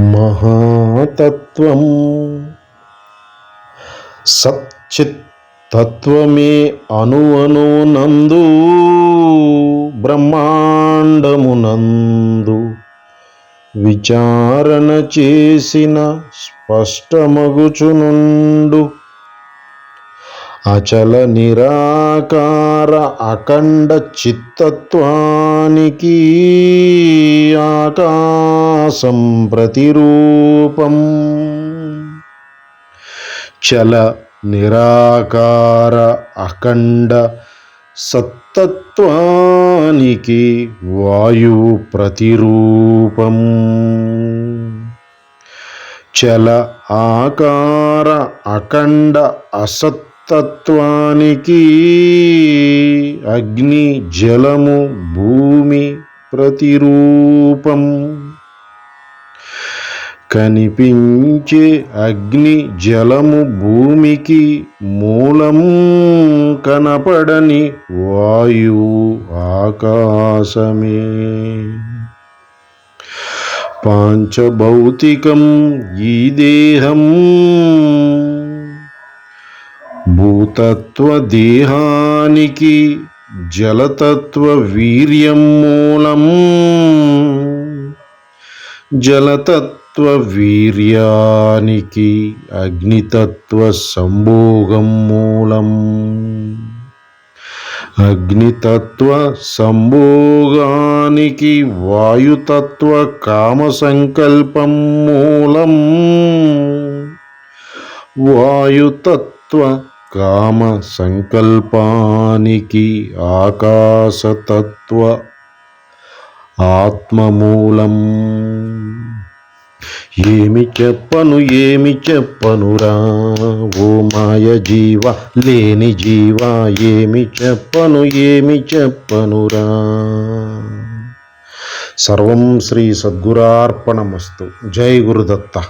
మహాతత్వం. సచ్చిత్తత్వమే అణువణునందు బ్రహ్మాండమునందు. విచారణ చేసిన స్పష్టమగుచునుండు. అచల నిరాకార అఖండ చిత్తత్వానికి ఆకాశం ప్రతిరూపం. చల నిరాకార అఖండ సత్తత్వానికి వాయు ప్రతిరూపం. చల ఆకార అఖండ తత్వానికి అగ్ని జలము భూమి ప్రతిరూపం. కనిపించే అగ్ని జలము భూమికి మూలం కనపడని వాయువు ఆకాశమే. పాంచభౌతికం ఈ దేహం భూతత్వదేహానికి జలతత్వ వీర్యం మూలం. జలతత్వ వీర్యానికి అగ్నితత్వ సంభోగం మూలం. అగ్నితత్వ సంభోగానికి వాయుతత్వ కామ సంకల్పం మూలం. వాయుతత్వ కామ సంకల్పానికి ఆకాశతత్వ ఆత్మమూలం. ఏమి చెప్పను ఏమి చెప్పనురా? ఓ మాయ జీవ లేని జీవ ఏమి చెప్పను ఏమి చెప్పనురా? సర్వం శ్రీ సద్గురార్పణమస్తు. జై గురుదత్త.